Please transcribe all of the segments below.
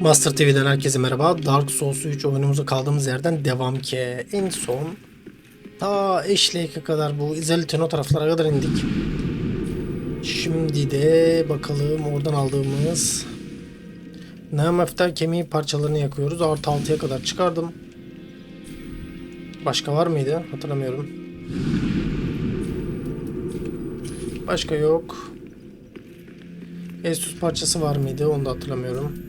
Master TV'den herkese merhaba. Dark Souls 3 oyunumuza kaldığımız yerden devam ki. En son ta Ashley'e kadar bu Izalitin o taraflara kadar indik. Şimdi de bakalım oradan aldığımız Neomefter kemiği parçalarını yakıyoruz. Artı 6'ya kadar çıkardım. Başka var mıydı? Hatırlamıyorum. Başka yok. Asus parçası var mıydı? Onu da hatırlamıyorum.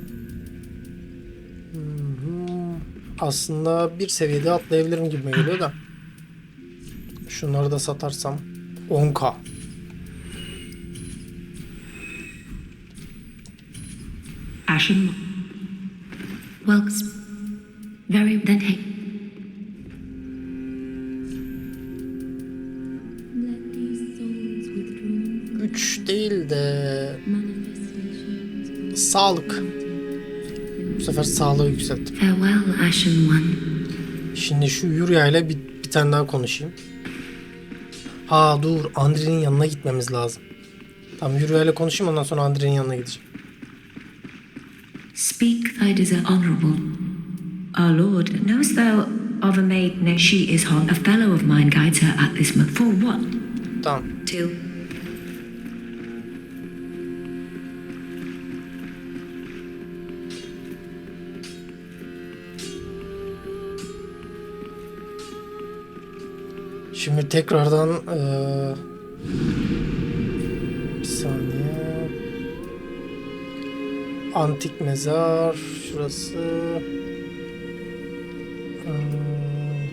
Aslında bir seviyede atlayabilirim gibi geliyor da. Şunları da satarsam 10k. Ashen. Well, s- very then hey. 3 değil de sağlık. Sefer sağlığı yükselttim. Farewell, Ashen One. Şimdi şu Yuria ile bir, bir tane daha konuşayım. Ha dur Andri'nin yanına gitmemiz lazım. Tamam Yuria ile konuşayım ondan sonra Andri'nin yanına gideceğim. Speak thy desert honorable. Our lord, knowest thou of a maid She is hot? A fellow of mine guides her at this month. For what? Tamam. Till. Şimdi tekrardan eee, bir saniye. Antik mezar şurası. Eee,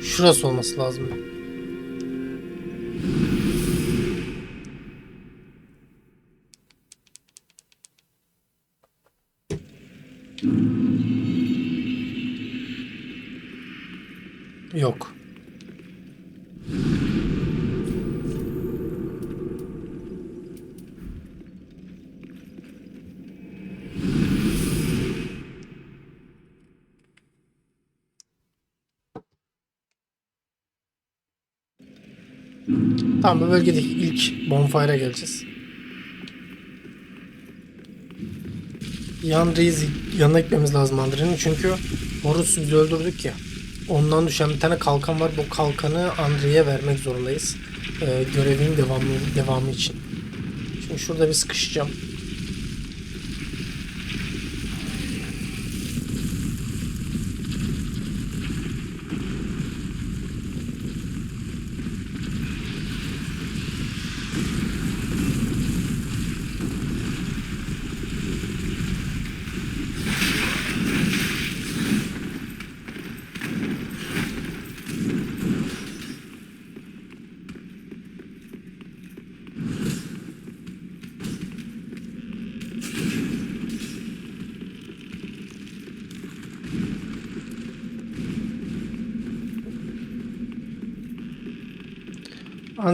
şurası olması lazım. Tamam bu bölgede ilk bonfire'a geleceğiz. Andre'yi yanına gitmemiz lazım Andre'nin çünkü Horus bizi öldürdük ya. Ondan düşen bir tane kalkan var. Bu kalkanı Andre'ye vermek zorundayız. Ee, görevin devamı, devamı için. Şimdi şurada bir sıkışacağım.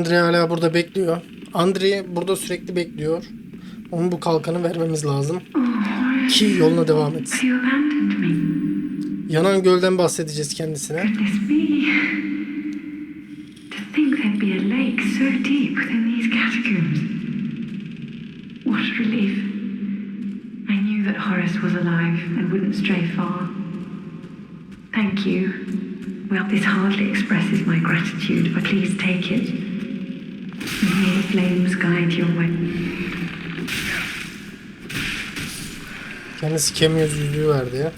Andre hala burada bekliyor. Andre burada sürekli bekliyor. Onun bu kalkanı vermemiz lazım. Ki yoluna devam etsin. Yanan gölden bahsedeceğiz kendisine. Thank you. Well, this hardly expresses my gratitude, but please take it. Kendisi kemiyoz yüzüğü verdi.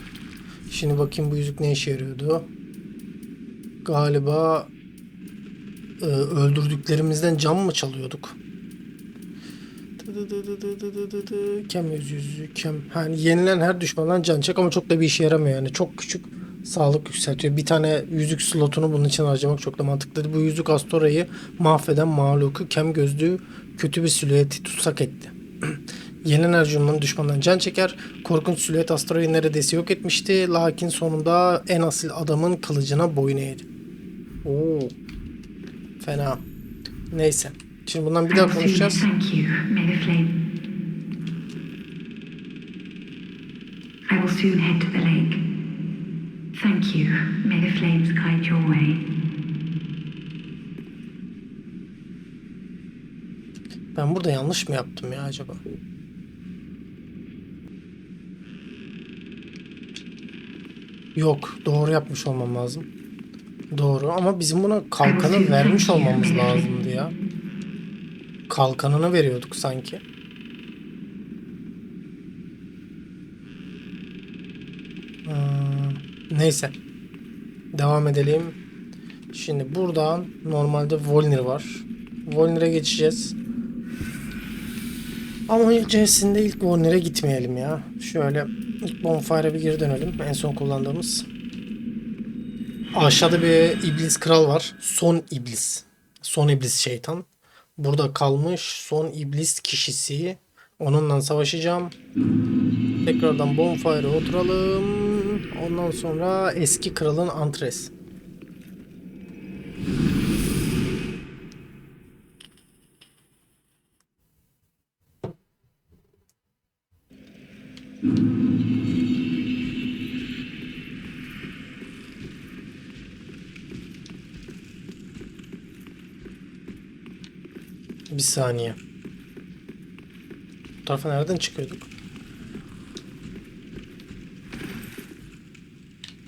Şimdi bakayım bu yüzük ne işe yarıyordu. Galiba e, öldürdüklerimizden cam mı çalıyorduk? Kemiyoz yüzüğü, kem. Hani yenilen her düşmandan can çek ama çok da bir işe yaramıyor yani. Çok küçük sağlık yükseltiyor. Bir tane yüzük slotunu bunun için harcamak çok da mantıklı. Bu yüzük Astora'yı mahveden mahluku kem gözlüğü kötü bir silüeti tutsak etti. Yenilen her cümlenin düşmandan can çeker. Korkunç silüet Astora'yı neredeyse yok etmişti. Lakin sonunda en asil adamın kılıcına boyun eğdi. Oo. Fena. Neyse. Şimdi bundan bir daha konuşacağız. I will soon head to the lake. Thank you. May the flames guide your way. Ben burada yanlış mı yaptım ya acaba? Yok, doğru yapmış olmam lazım. Doğru ama bizim buna kalkanı vermiş olmamız lazımdı ya. Kalkanını veriyorduk sanki. Neyse. Devam edelim. Şimdi buradan normalde Volnir var. Volnir'e geçeceğiz. Ama öncesinde ilk Volnir'e gitmeyelim ya. Şöyle ilk Bonfire'a bir geri dönelim. En son kullandığımız. Aşağıda bir iblis kral var. Son iblis. Son iblis şeytan. Burada kalmış son iblis kişisi. Onunla savaşacağım. Tekrardan bonfire'a oturalım. Ondan sonra eski kralın antres. Bir saniye. Bu tarafa nereden çıkıyorduk?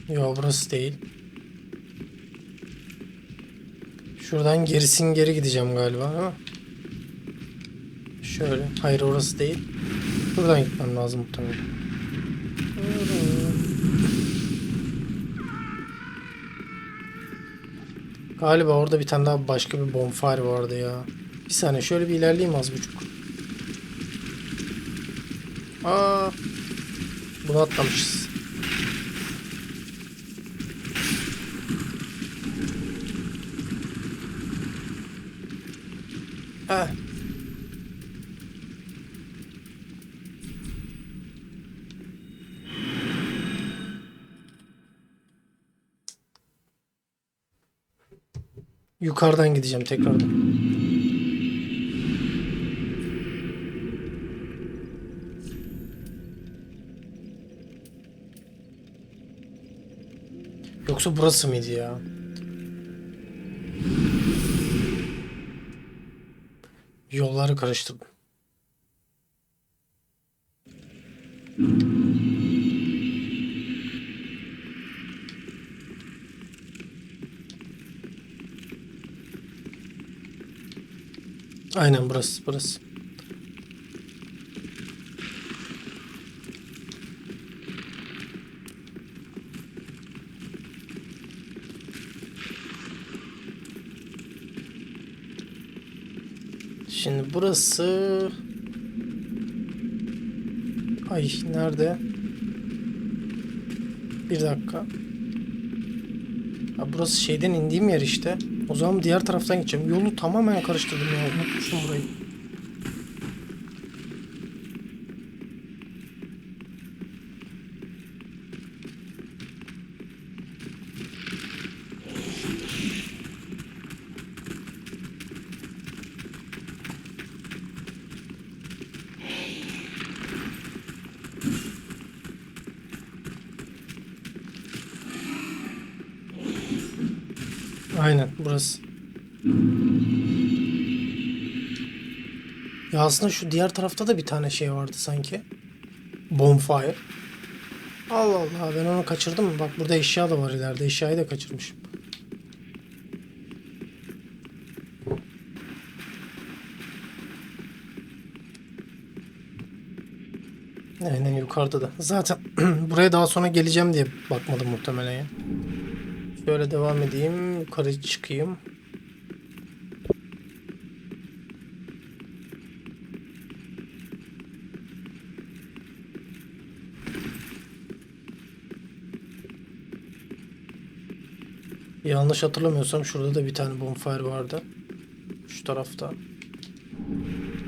Yo burası değil. Şuradan gerisin geri gideceğim galiba ama. Şöyle. Hayır orası değil. Buradan gitmem lazım muhtemelen. Galiba orada bir tane daha başka bir bonfire vardı ya. Bir saniye şöyle bir ilerleyeyim az buçuk. Aa, bunu atlamışız. Yukarıdan gideceğim tekrardan. Yoksa burası mıydı ya? Yolları karıştırdım. Aynen burası, burası. Şimdi burası... Ay nerede? Bir dakika. Ha, burası şeyden indiğim yer işte. O zaman diğer taraftan gideceğim. Yolu tamamen karıştırdım ya. Unutmuşum burayı. Burası. Ya aslında şu diğer tarafta da bir tane şey vardı sanki. Bonfire. Allah Allah ben onu kaçırdım mı? Bak burada eşya da var ileride. Eşyayı da kaçırmışım. Aynen yukarıda da. Zaten buraya daha sonra geleceğim diye bakmadım muhtemelen ya. Şöyle devam edeyim. Yukarı çıkayım. Yanlış hatırlamıyorsam şurada da bir tane bonfire vardı. Şu tarafta.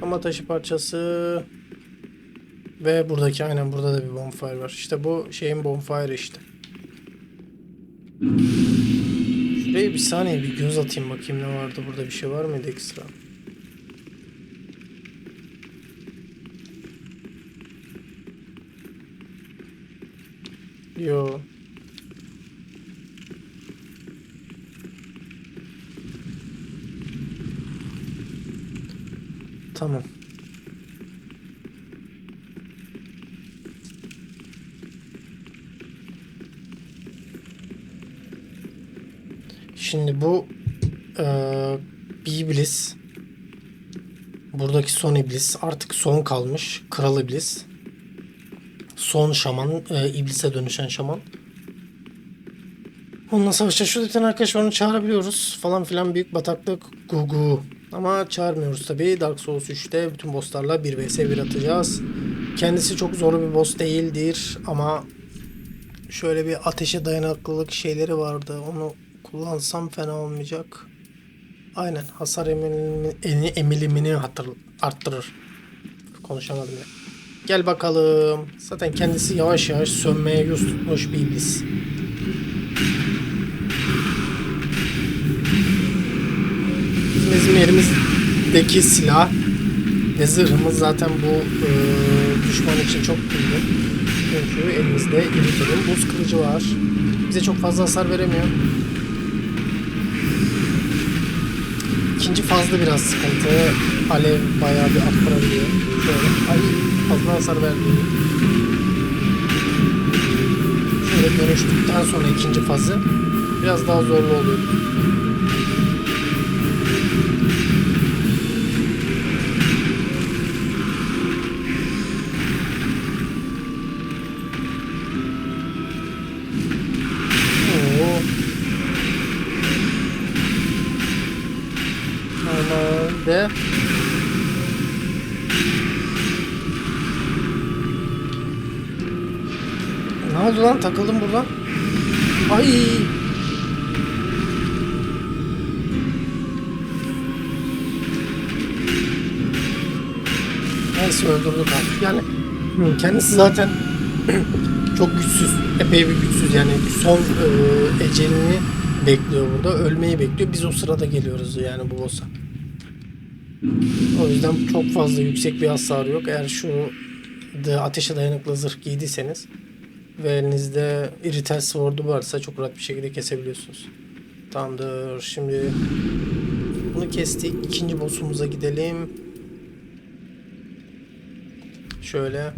Ama taşı parçası ve buradaki aynen burada da bir bonfire var. İşte bu şeyin bonfire işte. Şuraya bir saniye bir göz atayım bakayım ne vardı burada bir şey var mıydı ekstra? Yo. Tamam. Şimdi bu eee bir iblis. Buradaki son iblis. Artık son kalmış. Kral iblis. Son şaman. eee, iblise dönüşen şaman. Onunla savaşacağız. Şurada bir tane arkadaş onu çağırabiliyoruz. Falan filan büyük bataklık. Gugu. Ama çağırmıyoruz tabii. Dark Souls 3'te bütün bosslarla 1 vs 1 atacağız. Kendisi çok zor bir boss değildir ama şöyle bir ateşe dayanıklılık şeyleri vardı. Onu kullansam fena olmayacak. Aynen hasar emilimini, emilimini hatır, arttırır. Konuşamadım ya. Gel bakalım. Zaten kendisi yavaş yavaş sönmeye yüz tutmuş bir iblis. Bizim, bizim elimizdeki silah ve zırhımız zaten bu e, düşman için çok uygun. Çünkü elimizde iritelim buz kılıcı var. Bize çok fazla hasar veremiyor. İkinci fazla biraz sıkıntı. Alev bayağı bir arttırabiliyor. Şöyle ay fazla hasar verdi. Şöyle dönüştükten sonra ikinci fazı biraz daha zorlu oluyor. Oldu lan? Takıldım buradan. Ay! Neyse öldürdük artık. Yani kendisi zaten çok güçsüz. Epey bir güçsüz yani son e, ecelini bekliyor burada. Ölmeyi bekliyor. Biz o sırada geliyoruz yani bu boss'a. O yüzden çok fazla yüksek bir hasarı yok. Eğer şu ateşe dayanıklı zırh giydiyseniz ve elinizde iritel sword'u varsa çok rahat bir şekilde kesebiliyorsunuz. Tamamdır. Şimdi bunu kestik. İkinci boss'umuza gidelim. Şöyle.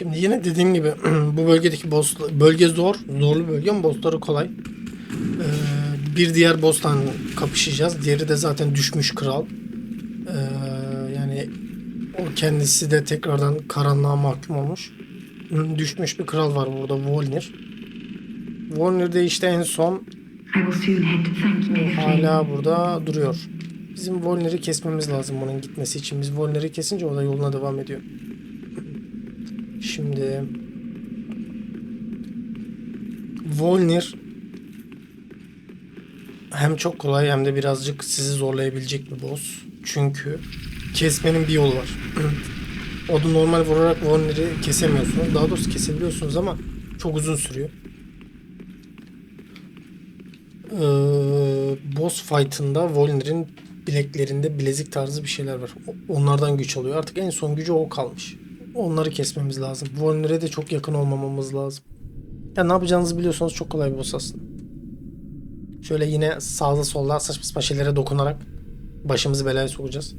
Şimdi yine dediğim gibi bu bölgedeki boss bölge zor, zorlu bölge ama bossları kolay. Ee, bir diğer boss'tan kapışacağız. Diğeri de zaten düşmüş kral. Ee, yani o kendisi de tekrardan karanlığa mahkum olmuş. Düşmüş bir kral var burada Volnir. Volnir de işte en son hala burada duruyor. Bizim Volnir'i kesmemiz lazım bunun gitmesi için. Biz Volnir'i kesince o da yoluna devam ediyor. Şimdi Volnir hem çok kolay hem de birazcık sizi zorlayabilecek bir boss. Çünkü kesmenin bir yolu var. o da normal vurarak Volnir'i kesemiyorsunuz. Daha doğrusu kesebiliyorsunuz ama çok uzun sürüyor. Ee, boss fight'ında Volnir'in bileklerinde bilezik tarzı bir şeyler var. Onlardan güç alıyor. Artık en son gücü o kalmış. Onları kesmemiz lazım. Volnir'e de çok yakın olmamamız lazım. Ya ne yapacağınızı biliyorsanız çok kolay bir boss aslında. Şöyle yine sağda solda saçma sapan şeylere dokunarak başımızı belaya sokacağız.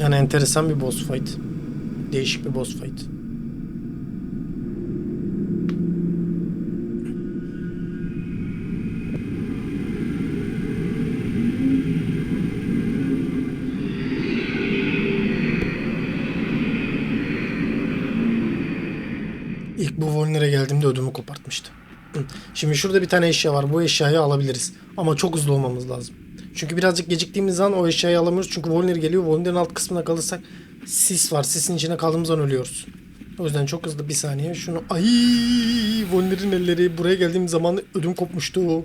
Yani enteresan bir boss fight. Değişik bir boss fight. Volnir'e geldiğimde ödümü kopartmıştı. Şimdi şurada bir tane eşya var. Bu eşyayı alabiliriz. Ama çok hızlı olmamız lazım. Çünkü birazcık geciktiğimiz zaman o eşyayı alamıyoruz. Çünkü Volnir geliyor. Volnir'in alt kısmına kalırsak sis var. Sisin içine kaldığımız an ölüyoruz. O yüzden çok hızlı bir saniye. Şunu ay Volnir'in elleri buraya geldiğim zaman ödüm kopmuştu.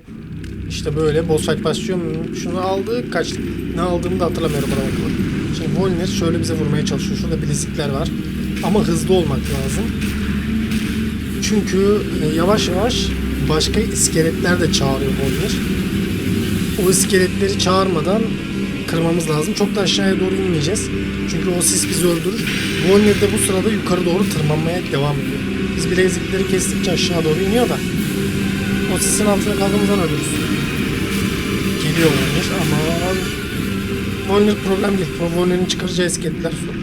İşte böyle boss fight başlıyor. Şunu aldı kaçtık. Ne aldığımı da hatırlamıyorum bana bakalım. Şimdi Volnir şöyle bize vurmaya çalışıyor. Şurada bilezikler var. Ama hızlı olmak lazım. Çünkü e, yavaş yavaş başka iskeletler de çağırıyor Volnir. O iskeletleri çağırmadan kırmamız lazım. Çok da aşağıya doğru inmeyeceğiz. Çünkü o sis bizi öldürür. Volnir de bu sırada yukarı doğru tırmanmaya devam ediyor. Biz bilezikleri kestikçe aşağı doğru iniyor da o sisin altına kaldığımızdan ölürüz. Geliyor Volnir ama Volnir problem değil. Volnir'in çıkaracağı iskeletler sorun.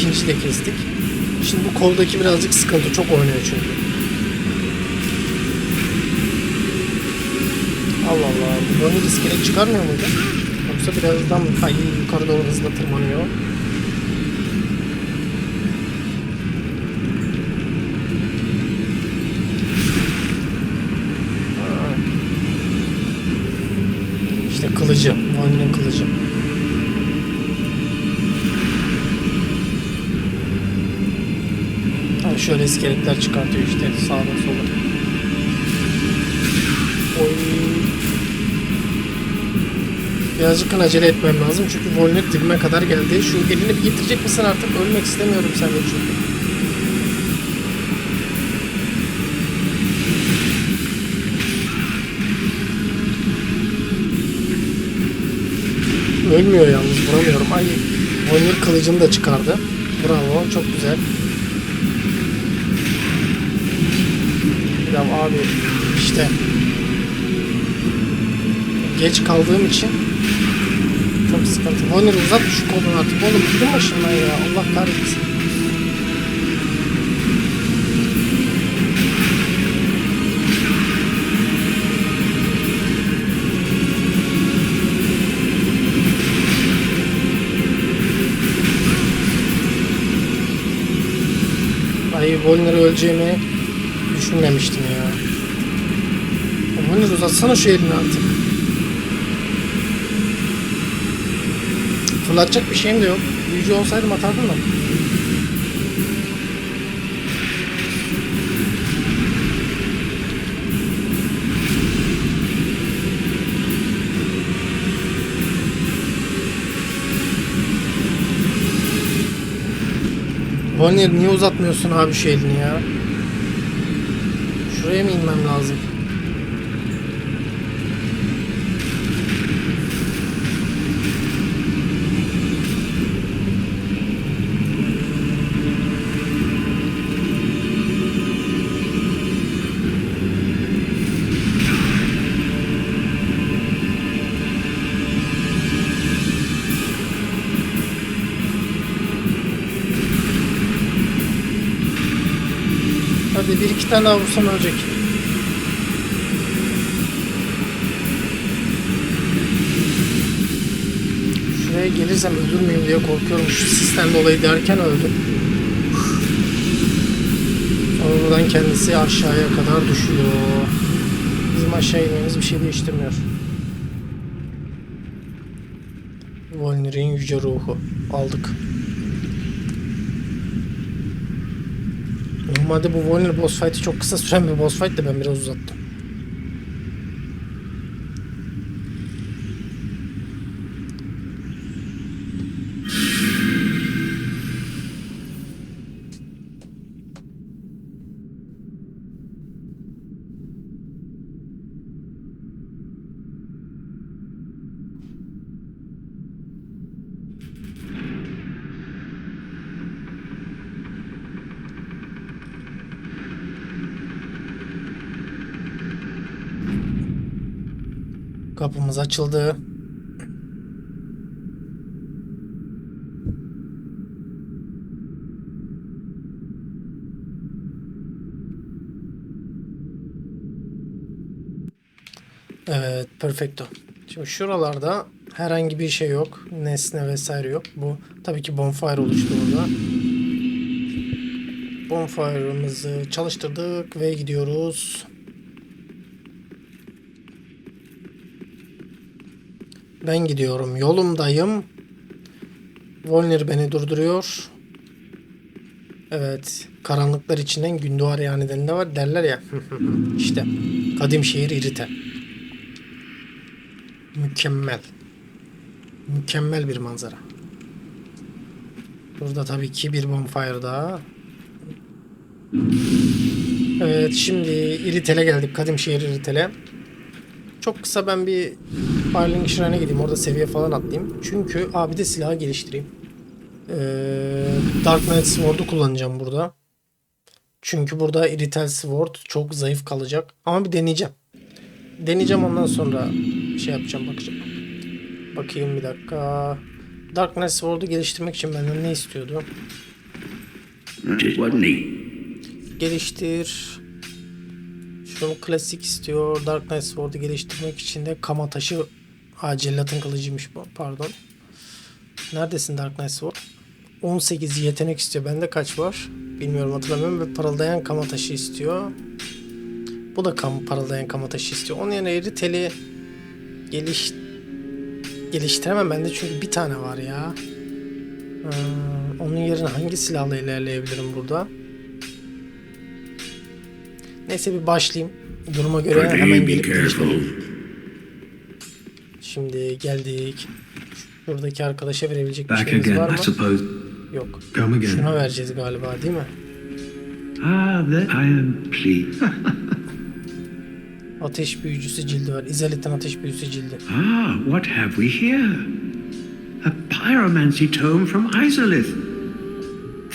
İkinci de kestik. Şimdi bu koldaki birazcık sıkıntı. Çok oynuyor çünkü. Allah Allah. Bu Bonnie iskelet çıkarmıyor muydu? Yoksa birazdan ay yukarı doğru hızla tırmanıyor. İşte kılıcı. Bonnie'nin kılıcı. Şöyle iskeletler çıkartıyor işte sağdan sola. Oy. Birazcık acele etmem lazım çünkü Volnet dibime kadar geldi. Şu elini bir getirecek misin artık? Ölmek istemiyorum senden çünkü. Ölmüyor yalnız vuramıyorum. Ay Volner kılıcını da çıkardı. Bravo çok güzel. Ya abi işte geç kaldığım için çok sıkıntı. Vonner uzat şu kolunu artık. Oğlum gidin başımdan ya. Allah kahretsin. Ay Volner'ı öleceğimi düşünmemiştim ya. Volner uzatsana şu elini artık. Fırlatacak bir şeyim de yok. Büyücü olsaydım atardım da. Volner niye uzatmıyorsun abi şu elini ya? Şuraya mı inmem lazım? Hadi bir iki tane daha ölecek. Şuraya gelirsem ölür müyüm diye korkuyorum. Şu sistem dolayı derken öldüm. Sonra kendisi aşağıya kadar düşüyor. Bizim aşağı inmemiz bir şey değiştirmiyor. Volnir'in yüce ruhu. Aldık. Normalde bu Volner boss fight'i çok kısa süren bir boss fight de ben biraz uzattım. Kapımız açıldı. Evet, perfecto. Şimdi şuralarda herhangi bir şey yok. Nesne vesaire yok. Bu tabii ki bonfire oluştu burada. Bonfire'ımızı çalıştırdık ve gidiyoruz. Ben gidiyorum. Yolumdayım. Volnir beni durduruyor. Evet. Karanlıklar içinden gün doğar yani de var derler ya. işte. Kadim şehir irite. Mükemmel. Mükemmel bir manzara. Burada tabii ki bir bonfire daha. Evet şimdi İritel'e geldik. Kadim şehir İritel'e. Çok kısa ben bir Firelink Shrine'e gideyim. Orada seviye falan atlayayım. Çünkü abi de silahı geliştireyim. Ee, Dark Knight Sword'u kullanacağım burada. Çünkü burada Iritel Sword çok zayıf kalacak. Ama bir deneyeceğim. Deneyeceğim ondan sonra şey yapacağım bakacağım. Bakayım bir dakika. Dark Knight Sword'u geliştirmek için benden ne istiyordu? Geliştir. Şunu klasik istiyor. Dark Knight Sword'u geliştirmek için de kama taşı Ha cellatın kılıcıymış bu. Pardon. Neredesin Dark Knight Sword? 18 yetenek istiyor. Bende kaç var? Bilmiyorum hatırlamıyorum. Ve parıldayan kama taşı istiyor. Bu da kam parıldayan kama taşı istiyor. Onun yerine eriteli geliş geliştiremem bende çünkü bir tane var ya. Hmm, onun yerine hangi silahla ilerleyebilirim burada? Neyse bir başlayayım. Duruma göre hemen gelip geliştireyim. Şimdi geldik. Şuradaki arkadaşa verebilecek bir Back şeyimiz var again, mı? I suppose. Yok. Come again. Şuna vereceğiz galiba değil mi? Ah, that I am pleased. Ateş büyücüsü cildi var. İzalit'in ateş büyücüsü cildi. ah, what have we here? A pyromancy tome from Isolith.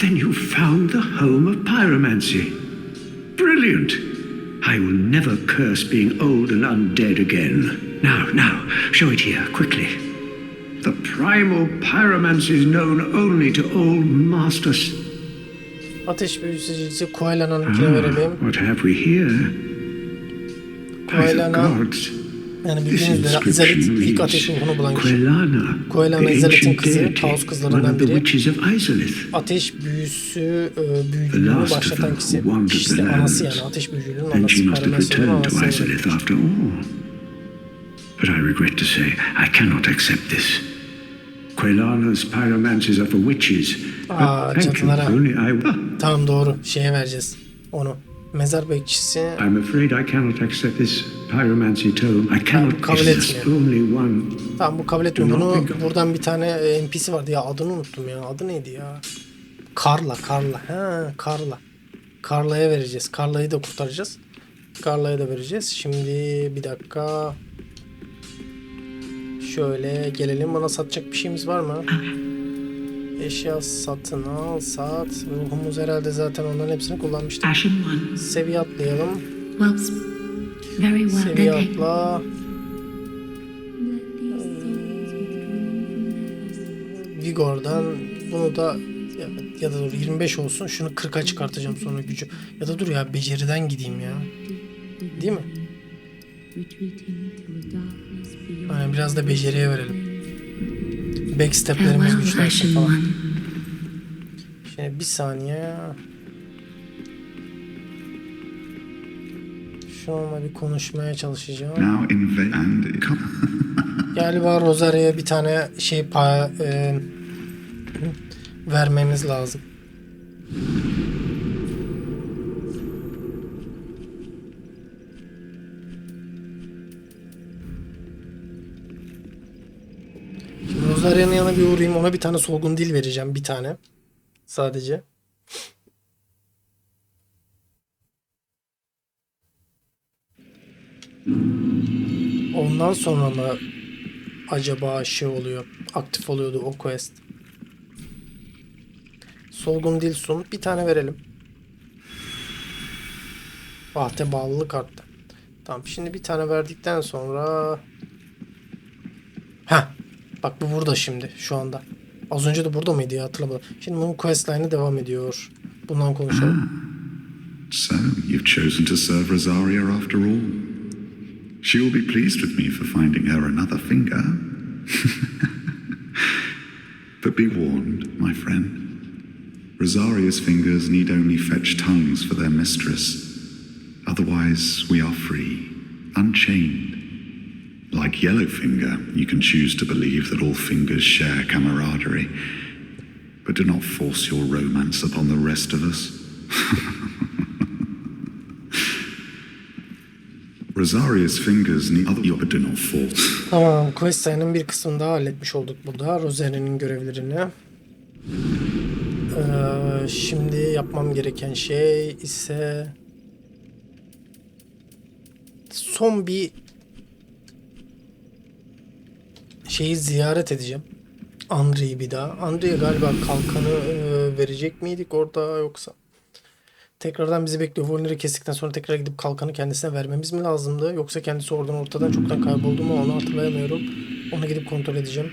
Then you found the home of pyromancy. Brilliant. I will never curse being old and undead again. Now, now, show it here, quickly. The primal pyromancy is known only to old masters. Ateş büyücüsü cildi Koalana'nınkine Ah, verelim. what have we here? Gods. yani This bildiğiniz üzere inscription ilk ateş ruhunu bulan kişi. İzzet'in ancient kızı, Taos kızlarından one of the biri. witches of Isolith. Ateş büyüsü e, The büyücülüğünü last of başlatan kişi. Kişisi the anası lands. yani ateş büyücülüğünün Then anası. she must have Pyromancer'ın returned to anası. But I regret to say, I cannot accept this. Quelana's pyromancies are for witches. But thank you, cadılara. only I... Tamam doğru. Şeye vereceğiz. Onu. Mezar bekçisi. I'm afraid I cannot accept this pyromancy tome. I cannot... kabul It's etmiyorum. only one. Tamam bu kabul etmiyorum. Bunu buradan bir tane e, NPC vardı ya adını unuttum ya. Adı neydi ya? Karla, Karla. Ha, Karla. Karla'ya vereceğiz. Karla'yı da kurtaracağız. Karla'ya da vereceğiz. Şimdi bir dakika. Şöyle gelelim. Bana satacak bir şeyimiz var mı? Eşya satın al, sat. Ruhumuz herhalde zaten onların hepsini kullanmıştık. Seviye atlayalım. Seviye atla. Their Vigor'dan bunu da ya, ya da dur 25 olsun şunu 40'a çıkartacağım sonra gücü. Ya da dur ya beceriden gideyim ya. Değil mi? Hani biraz da beceriye verelim. Backsteplerimiz Farewell, güçlensin Ashen falan. Şimdi bir saniye. Şununla bir konuşmaya çalışacağım. Now invade and come. Galiba Rosaria'ya bir tane şey pa e, vermemiz lazım. Rosaria'nın yanına bir uğrayayım. Ona bir tane solgun dil vereceğim. Bir tane. Sadece. Ondan sonra mı acaba şey oluyor, aktif oluyordu o quest. Solgun dil sun. Bir tane verelim. Vahte bağlılık arttı. Tamam şimdi bir tane verdikten sonra... Ha, Bak bu burada şimdi şu anda. Az önce de burada mıydı ya hatırlamadım. Şimdi bunun questline'ı devam ediyor. Bundan konuşalım. So, you've chosen to serve Rosaria after all. She will be pleased with me for finding her another finger. but be warned, my friend. Rosaria's fingers need only fetch tongues for their mistress. Otherwise, we are free, unchained. Like Yellowfinger, you can choose to believe that all fingers share camaraderie. But do not force your romance upon the rest of us. Rosaria's fingers need other, but do not force. Tamam, quest sayının bir kısmını daha halletmiş olduk burada. Rosaria'nın görevlerini. Ee, şimdi yapmam gereken şey ise son bir şeyi ziyaret edeceğim. Andre'yi bir daha. Andre'ye galiba kalkanı e, verecek miydik orada yoksa? Tekrardan bizi bekliyor. Volner'i kestikten sonra tekrar gidip kalkanı kendisine vermemiz mi lazımdı? Yoksa kendisi oradan ortadan çoktan kayboldu mu onu hatırlayamıyorum. Onu gidip kontrol edeceğim.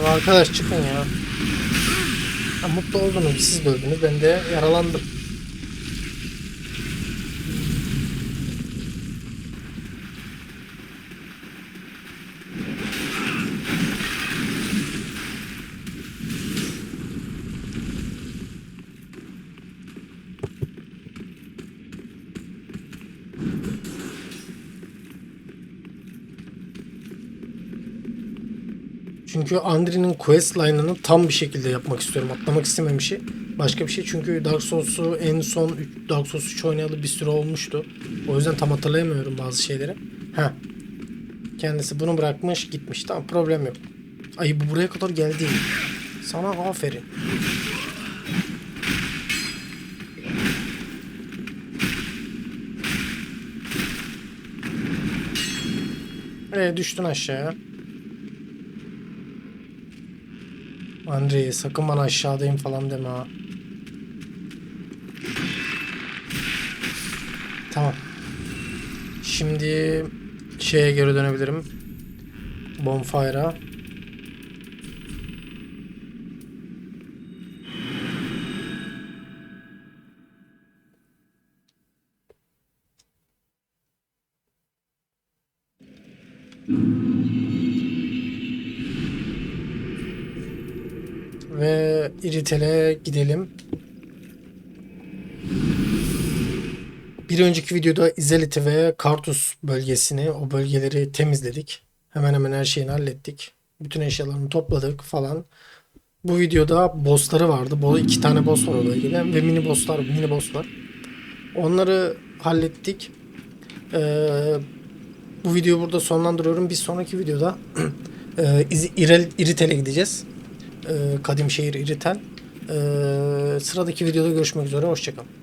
Abi arkadaş çıkın ya. Ha, mutlu oldunuz siz de öldünüz ben de yaralandım. Çünkü Andri'nin quest line'ını tam bir şekilde yapmak istiyorum. Atlamak istememişi. Başka bir şey çünkü Dark Souls'u en son Dark Souls 3 oynayalı bir süre olmuştu. O yüzden tam hatırlayamıyorum bazı şeyleri. Ha. Kendisi bunu bırakmış gitmiş. Tamam problem yok. Ay bu buraya kadar geldi. Sana aferin. E düştün aşağıya. Andrei sakın bana aşağıdayım falan deme ha. Tamam. Şimdi şeye geri dönebilirim. Bonfire'a. Ve İritel'e gidelim. Bir önceki videoda İzeliti ve Kartus bölgesini, o bölgeleri temizledik. Hemen hemen her şeyini hallettik. Bütün eşyalarını topladık falan. Bu videoda bossları vardı. Bu iki tane boss var o bölgede ve mini bosslar, mini boss var. Onları hallettik. Ee, bu videoyu burada sonlandırıyorum. Bir sonraki videoda e, İritel'e gideceğiz. Ee, Kadim şehir İritel. Ee, sıradaki videoda görüşmek üzere. Hoşçakalın.